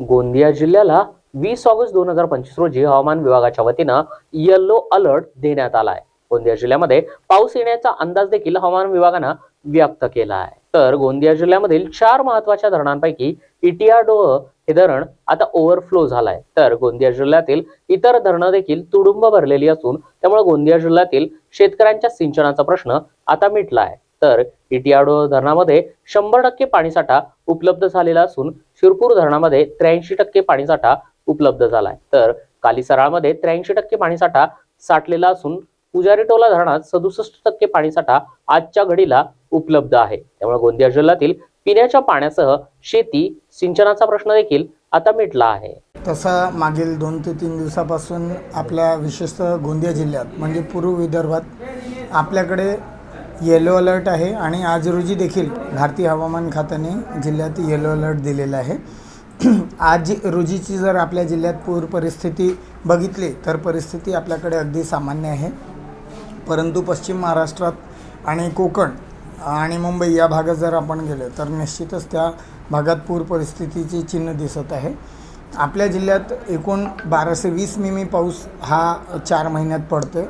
गोंदिया जिल्ह्याला वीस ऑगस्ट दोन हजार पंचवीस रोजी हवामान विभागाच्या वतीनं येल्लो अलर्ट देण्यात आला आहे गोंदिया जिल्ह्यामध्ये पाऊस येण्याचा अंदाज देखील हवामान विभागानं व्यक्त केला आहे. तर गोंदिया जिल्ह्यामधील चार महत्त्वाच्या धरणांपैकी इटियाडोह हे धरण आता ओव्हरफ्लो झालाय. तर गोंदिया जिल्ह्यातील इतर धरणं देखील तुडुंब भरलेली असून त्यामुळे गोंदिया जिल्ह्यातील शेतकऱ्यांच्या सिंचनाचा प्रश्न आता मिटला आहे तर इटियाडो धरणामध्ये शंभर टक्के पाणीसाठा उपलब्ध झालेला असून शिरपूर धरणामध्ये त्र्याऐंशी टक्के पाणीसाठा उपलब्ध झालाय. तर कालीसराळमध्ये त्र्याऐंशी टक्के पाणीसाठा साठलेला असून पुजारीटोला धरणात सदुसष्ट टक्के पाणीसाठा आजच्या घडीला उपलब्ध आहे. त्यामुळे गोंदिया जिल्ह्यातील पिण्याच्या पाण्यासह शेती सिंचनाचा प्रश्न देखील आता मिटला आहे. तसा मागील दोन ते तीन दिवसापासून आपल्या विशेषतः गोंदिया जिल्ह्यात म्हणजे पूर्व विदर्भात आपल्याकडे येलो अलर्ट आहे आणि आज रोजी देखील भारतीय हवामान खात्याने जिल्ह्यात येलो अलर्ट दिलेला आहे. आज रोजीची जर आपल्या जिल्ह्यात पूर परिस्थिती बघितली तर परिस्थिती आपल्याकडे अगदी सामान्य आहे. परंतु पश्चिम महाराष्ट्रात आणि कोकण आणि मुंबई या भागात जर आपण गेलो तर निश्चितच त्या भागात पूर परिस्थितीची चिन्ह दिसत आहे. आपल्या जिल्ह्यात एकूण बाराशे वीस मिमी पाऊस हा चार महिन्यात पडतो आहे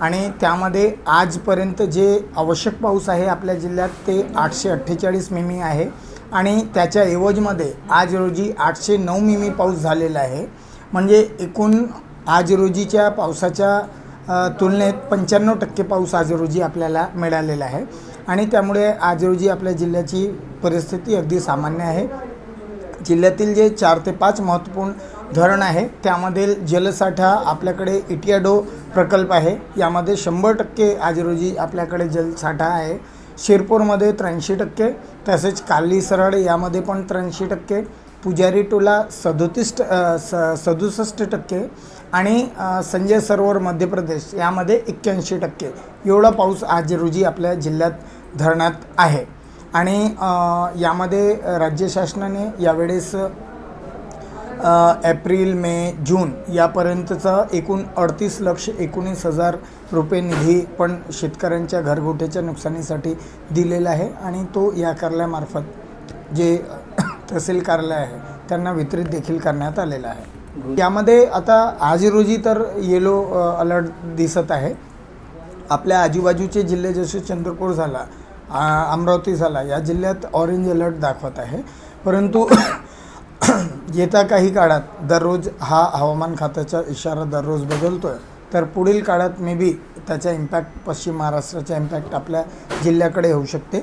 आणि त्यामध्ये आजपर्यंत जे आवश्यक पाऊस आहे आपल्या जिल्ह्यात ते आठशे अठ्ठेचाळीस मिमी आहे. आणि त्याच्या एवजमध्ये आज रोजी आठशे नऊ मिमी पाऊस झालेला आहे. म्हणजे एकूण आज रोजीच्या पावसाच्या तुलनेत पंच्याण्णव टक्के पाऊस आज रोजी आपल्याला मिळालेला आहे. आणि त्यामुळे आज रोजी आपल्या जिल्ह्याची परिस्थिती अगदी सामान्य आहे. जिल्ह्यातील जे चार ते पाच महत्त्वपूर्ण धरण आहे त्यामधील जलसाठा आपल्याकडे इटियाडो प्रकल्प आहे. यामध्ये शंभर टक्के आज रोजी आपल्याकडे जलसाठा आहे. शिरपूरमध्ये त्र्याऐंशी टक्के तसेच काली सरळ यामध्ये पण त्र्याऐंशी टक्के पुजारी टोला सदोतीस ट- स सदुसष्ट टक्के आणि संजय सरोवर मध्य प्रदेश यामध्ये एक्क्याऐंशी टक्के. एवढा पाऊस आज रोजी आपल्या जिल्ह्यात धरणात आहे. आणि यामध्ये राज्य शासनाने यावेळेस एप्रिल मे जून यापर्यंतचा एकूण अडतीस लक्ष एकोणीस हजार रुपये निधी पण शेतकऱ्यांच्या घरगुतीच्या नुकसानीसाठी दिलेला आहे आणि तो या कार्यालयामार्फत जे तहसील कार्यालय आहे त्यांना वितरित देखील करण्यात आलेला आहे. यामध्ये आता आज रोजी तर येलो अलर्ट दिसत आहे. आपल्या आजूबाजूचे जिल्हे जसे चंद्रपूर झाला अमरावती झाला. या जिल्ह्यात ऑरेंज अलर्ट दाखवत आहे. परंतु येत्या काही काळात दररोज हा हवामान खात्याचा इशारा दररोज बदलतो आहे तर पुढील काळात मे बी त्याचा इम्पॅक्ट पश्चिम महाराष्ट्राचा इम्पॅक्ट आपल्या जिल्ह्याकडे होऊ शकते.